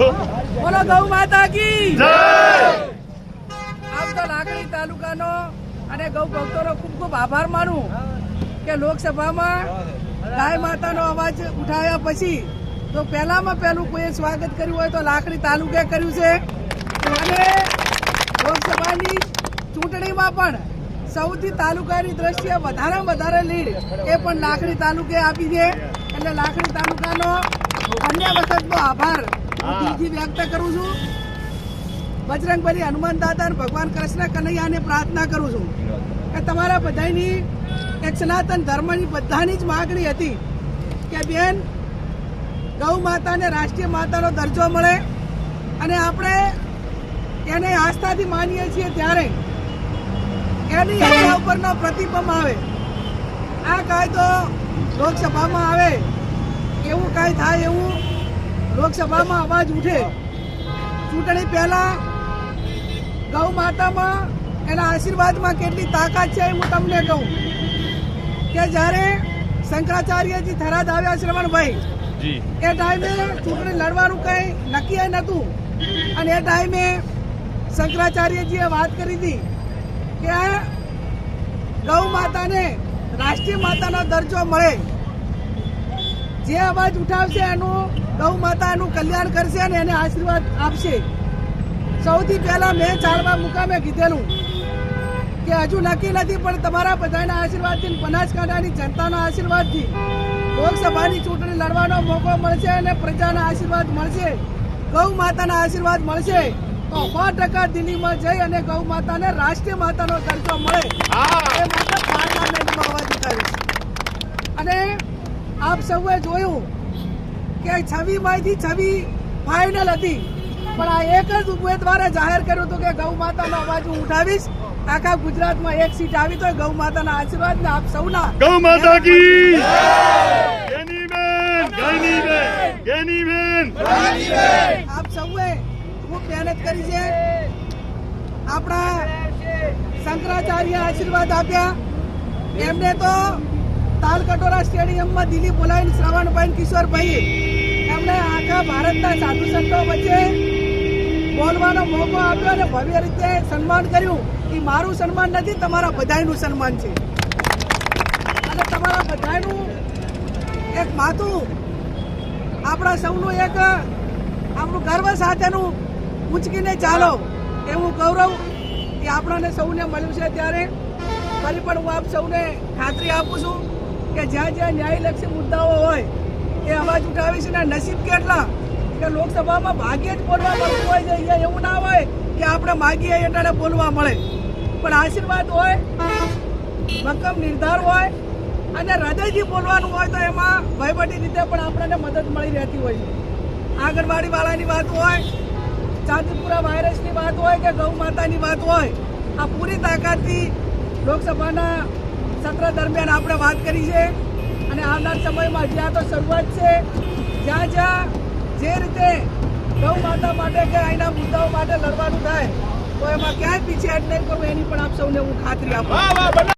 બોલો ગૌ માતા કી. જય! આમ તો લાકડી તાલુકાનો અને ગૌ ભક્તોનો ખૂબ ખૂબ આભાર માનું કે લોકસભામાં ગાય માતાનો અવાજ ઉઠાવ્યા પછી તો પહેલામાં પહેલું કોઈએ સ્વાગત કર્યું હોય તો લાકડી તાલુકે કર્યું છે. અને લોકસભાની ચૂંટણીમાં પણ સૌથી તાલુકાની દ્રષ્ટિએ વધારેમાં વધારે લીડ એ પણ લાકડી તાલુકે આપી છે. એટલે લાકડી તાલુકાનો અન્ય વખતનો આભાર હું વ્યક્ત કરું છું. બજરંગબલી હનુમાન દાદા ભગવાન કૃષ્ણ કનૈયાને પ્રાર્થના કરું છું કે તમારા બધાની એક સનાતન ધર્મની બધાની જ માગણી હતી કે બેન ગૌ માતાને રાષ્ટ્રીય માતાનો દરજ્જો મળે અને આપણે એને આસ્થાથી માનીએ છીએ ત્યારે એની હત્યા ઉપરનો પ્રતિબંધ આવે. આ કાયદો લોકસભામાં આવે. એવું કાંઈ થાય એવું લોકસભામાં અવાજ ઉઠે. ચૂંટણી પહેલા ગૌ માતામાં એના આશીર્વાદમાં કેટલી તાકાત છે હું તમને કહું. કે જ્યારે શંકરાચાર્યજી થરાદ આવ્યા શ્રવણભાઈ એ ટાઈમે ચૂંટણી લડવાનું કંઈ નક્કી નહોતું. અને એ ટાઈમે શંકરાચાર્યજીએ વાત કરી હતી કે ગૌ માતાને રાષ્ટ્રીય માતાનો દરજ્જો મળે. જે અવાજ ઉઠાવશે એનું ગૌ માતા એનું કલ્યાણ કરશે અને એને આશીર્વાદ આપશે. સૌથી પહેલા મેં ચાળવા મુકામે કીધેલું કે હજુ નક્કી નથી પણ તમારા બધાના આશીર્વાદથી બનાસકાંઠાની જનતાના આશીર્વાદથી લોકસભાની ચૂંટણી લડવાનો મોકો મળશે અને પ્રજાના આશીર્વાદ મળશે. ગૌ માતાના આશીર્વાદ મળશે. તો સો ટકા દિલ્હીમાં જઈ અને ગૌ માતાને રાષ્ટ્રીય માતાનો દરજ્જો મળે. એ માટે પાર્લામેન્ટમાં અવાજ ઉઠાવીશ અને આપ સૌએ જોયું કે છવ્વી માંથી છવ્વી ફાઇનલ હતી. પણ આ એક જ ઉમેદવારે જાહેર કર્યું હતું કે ગૌ માતાનો અવાજ હું ઉઠાવીશ. આખા ગુજરાતમાં એક સીટ આવી તો ગૌ માતાના આશીર્વાદ ને આપ સૌના ગૌ માતા કી આપ સૌએ ખૂબ મહેનત કરી છે. આપણા શંકરાચાર્ય આશીર્વાદ આપ્યા. એમને તો તાલકટોરા સ્ટેડિયમમાં દિલ્હી બોલાવીને શ્રવણભાઈ કિશોરભાઈ એમણે આખા ભારતના સાધુ સંતો વચ્ચે બોલવાનો મોકો આપ્યો અને ભવ્ય રીતે સન્માન કર્યું. એ મારું સન્માન નથી, તમારા બધાનું સન્માન છે. અને તમારા બધાનું એક માથું આપણા સૌનું એક આપણું ગર્વ સાથેનું ઉંચકીને ચાલો એવું ગૌરવ એ આપણને સૌને મળ્યું છે. ત્યારે ફરી પણ હું આપ સૌને ખાતરી આપું છું. કે જ્યાં જ્યાં ન્યાયલક્ષી મુદ્દાઓ હોય એ અવાજ ઉઠાવીશ ને નસીબ કેટલા? કે લોકસભામાં ભાગ્યે જ બોલવા મળતું હોય છે, અહીંયા એવું ના હોય કે આપણે માગીએ એટલે બોલવા મળે. પણ આશીર્વાદ હોય રકમ નિર્ધાર હોય અને હૃદયથી બોલવાનું હોય તો એમાં વહીવટી રીતે પણ આપણને મદદ મળી રહેતી હોય છે. આંગણવાડી વાળાની વાત હોય, ચાંદીપુરા વાયરસની વાત હોય કે ગૌ માતાની વાત હોય, આ પૂરી તાકાતથી લોકસભાના સત્ર દરમિયાન આપણે વાત કરી છે અને આવનાર સમયમાં જ્યાં તો શરૂઆત છે, જ્યાં જ્યાં જે રીતે ગૌ માતા માટે કે અહીંના મુદ્દાઓ માટે લડવાનું થાય, તો એમાં ક્યાંય પીછે નહીં કરવું, એની પણ આપ સૌને હું ખાતરી આપું.